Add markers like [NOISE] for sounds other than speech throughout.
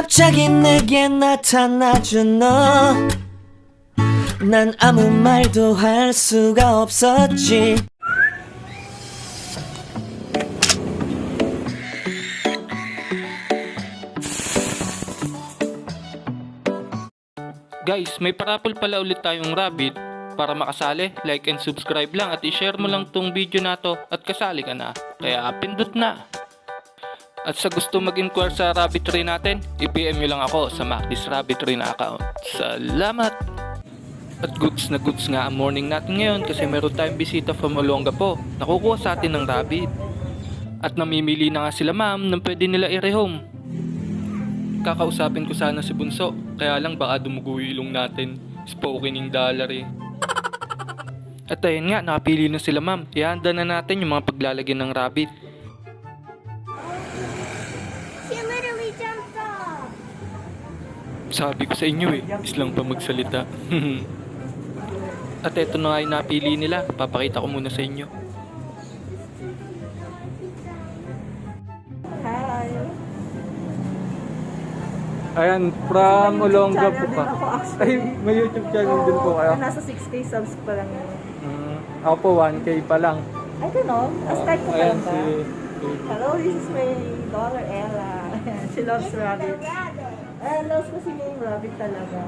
갑자기 내게 나타나준 너. 난 아무 말도 할 수가 없었지. Guys, may parapol pala ulit tayong rabbit. Para makasali, like and subscribe lang at i-share mo lang tong video na to at kasali ka na. Kaya pindot na. At sa gusto mag-inquire sa rabbit tree natin, i-PM nyo lang ako sa Mactis Rabbit Tree na account. Salamat! At goods na goods nga ang morning natin ngayon kasi meron tayong bisita from Olongapo. Nakukuha sa atin ng rabbit. At namimili na nga sila ma'am ng pwede nila i-rehome. Kakausapin ko sana si Bunso, kaya lang baka dumugo ilong natin. Spoken in dollar eh. At ayun nga, nakapili na sila ma'am. Ihanda na natin yung mga paglalagyan ng rabbit. Sabi ko sa inyo eh, islang pa magsalita. [LAUGHS] At eto na nga yung napili nila. Papakita ko muna sa inyo. Hi. Ayan, from Olonga po pa. Ako actually. Ay, may YouTube channel din po kayo. Nasa 6k subs pa lang yun. Mm, ako po 1K pa lang. I don't know. Start ko pa Ayan lang ba? si... Hello, this is my daughter Ella. [LAUGHS] She loves rabbit. Eh, loves ko si May rabbit talaga.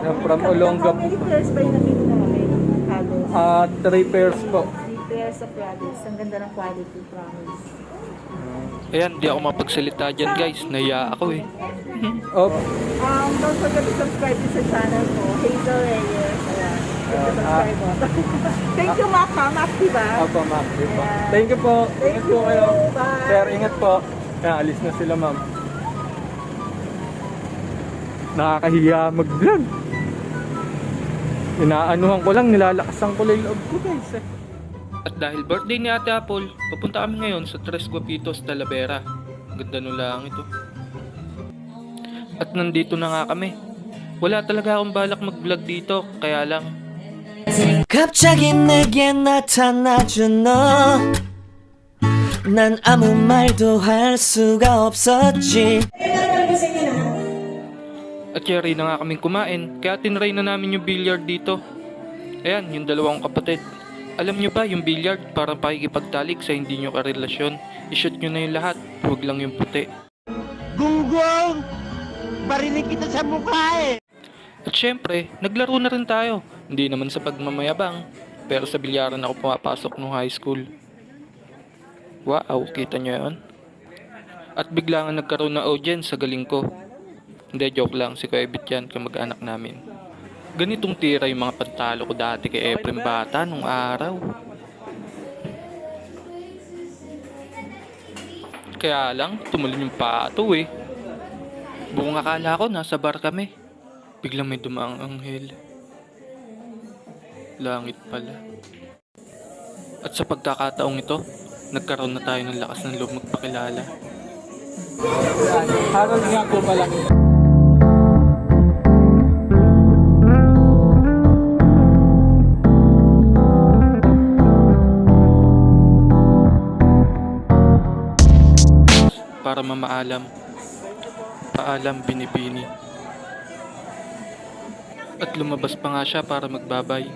Ayan, from Olonga How many pa. pairs ba yung nakita namin? Halos. Ah, 3 pairs po. Three pairs of rabbits. Ang ganda ng quality, promise. Ayan, di ako mapagsalita dyan guys. Naya ako eh. [LAUGHS] Oh, Um, don't forget to subscribe din sa channel ko, Hazel Reyes. Ayan. Subscribe button. [LAUGHS] Thank you, Mac. ha? Mac, diba? Opo, ma'am. Di po. Ayan. Thank you po. Thank Ingat po you. kayo. Bye. Sir, ingat po. Kaya alis na sila, ma'am Nakakahiya mag-vlog. Inaanuhan ko lang, nilalakasan ko lang yung loob ko, guys. Eh. At dahil birthday ni Ate Apple, papunta kami ngayon sa Tres Guapitos, Talavera. Ganda no lang ito. At nandito na nga kami. Wala talaga akong balak mag-vlog dito, kaya lang 갑자기 내게 나타나준 너. 난 아무 말도 할 수가 없었지. At cherry na nga kaming kumain, kaya tinry na namin yung billiard dito. Ayan, yung dalawang kapatid. Alam nyo ba yung billiard parang pakikipagtalik sa hindi nyo karelasyon? I-shoot nyo na yung lahat, huwag lang yung puti. Gunggong! Barinig kita sa mukha eh! At syempre, naglaro na rin tayo. Hindi naman sa pagmamayabang, pero sa bilyaran ako pumapasok nung high school. Wow, kita nyo yun? At bigla nga nagkaroon ng audience sa galing ko. Hindi, joke lang. Si Kuya Ebit yan, kamag-anak namin. Ganitong tira yung mga pantalo ko dati kay Efrem Bata nung araw. Kaya lang, tumulin yung pato eh. Buong akala ko, nasa bar kami. Biglang may dumaang anghel. Langit pala. At sa pagkakataong ito, nagkaroon na tayo ng lakas ng loob magpakilala. Harold nga po pala. Para mamaalam. Paalam binibini. At lumabas pa nga siya para magbabay.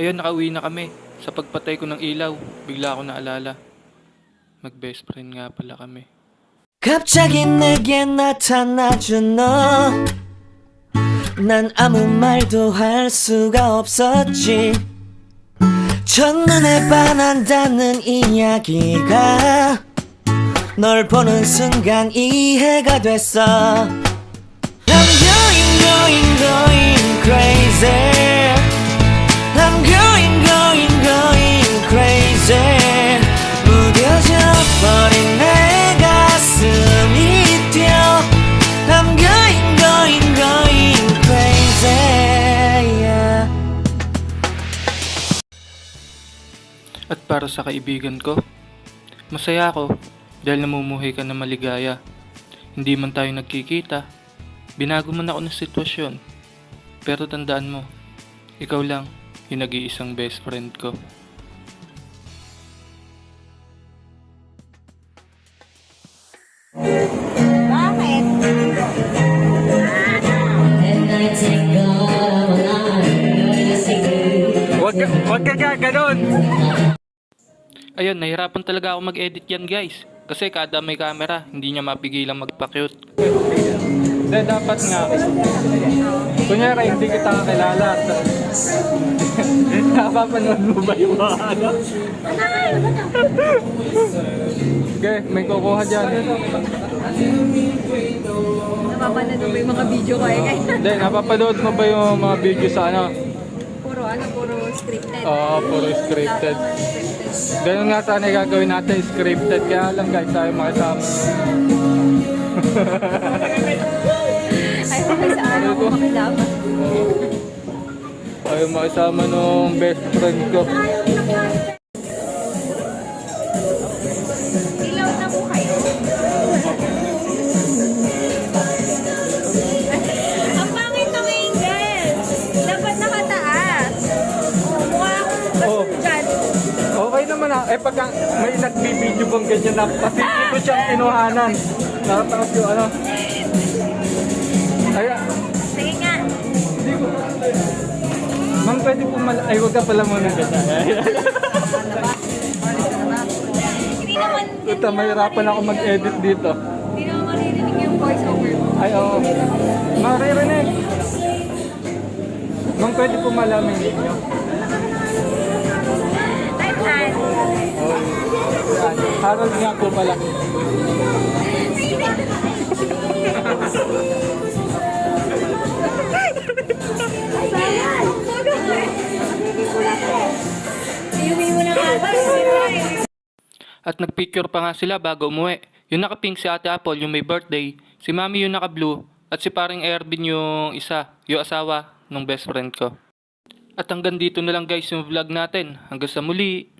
Ayun, nakauwi na kami. Sa pagpatay ko ng ilaw, bigla ako naalala. Mag-best friend nga pala kami. 갑자기 내게 나타나준 너. 난 아무 말도 할 수가 없었지. 첫눈에 반한다는 이야기가 널 보는 순간 이해가 됐어. I'm going, going, going crazy. para sa kaibigan ko. Masaya ako dahil namumuhay ka na maligaya. Hindi man tayo nagkikita, binago man ako ng sitwasyon. Pero tandaan mo, ikaw lang yung nag-iisang best friend ko. Bakit? Huwag ka, huwag ka, ka ganun! Ayun, nahirapan talaga ako mag-edit yan guys. Kasi kada may camera, hindi niya mapigilang magpa-cute. Hindi, dapat nga. Kunyari, hindi kita kakilala. [LAUGHS] Napapanood mo ba yung mga ano? Okay, may kukuha dyan. Napapanood mo ba yung mga video ko eh? Hindi, napapanood mo ba yung mga video sa ano? puro ano, puro scripted. Oo, puro scripted. Ganun nga sana gagawin natin, scripted. Kaya lang guys, tayo makisama. Ay, okay sa araw ko makisama nung best friend ko. Eh pagka may nagbibideo bang ganyan na pasipli ko siyang inuhanan. Nakatakas yung ano. Ay, ah, Sige nga. hindi ko. Ma'am, pwede po mal... Ay, huwag ka pala muna ganyan. Hindi naman, Puta, mahirapan ako mag-edit dito. hindi naman maririnig yung voice over mo. Ay, oo. Maririnig. Ma'am, pwede po malamin ninyo. Yan. Harold nga po pala. At nagpicture pa nga sila bago umuwi. Yung naka-pink si Ate Apple, yung may birthday. Si Mami yung naka-blue. At si paring Ervin yung isa, yung asawa ng best friend ko. At hanggang dito na lang guys yung vlog natin. Hanggang sa muli.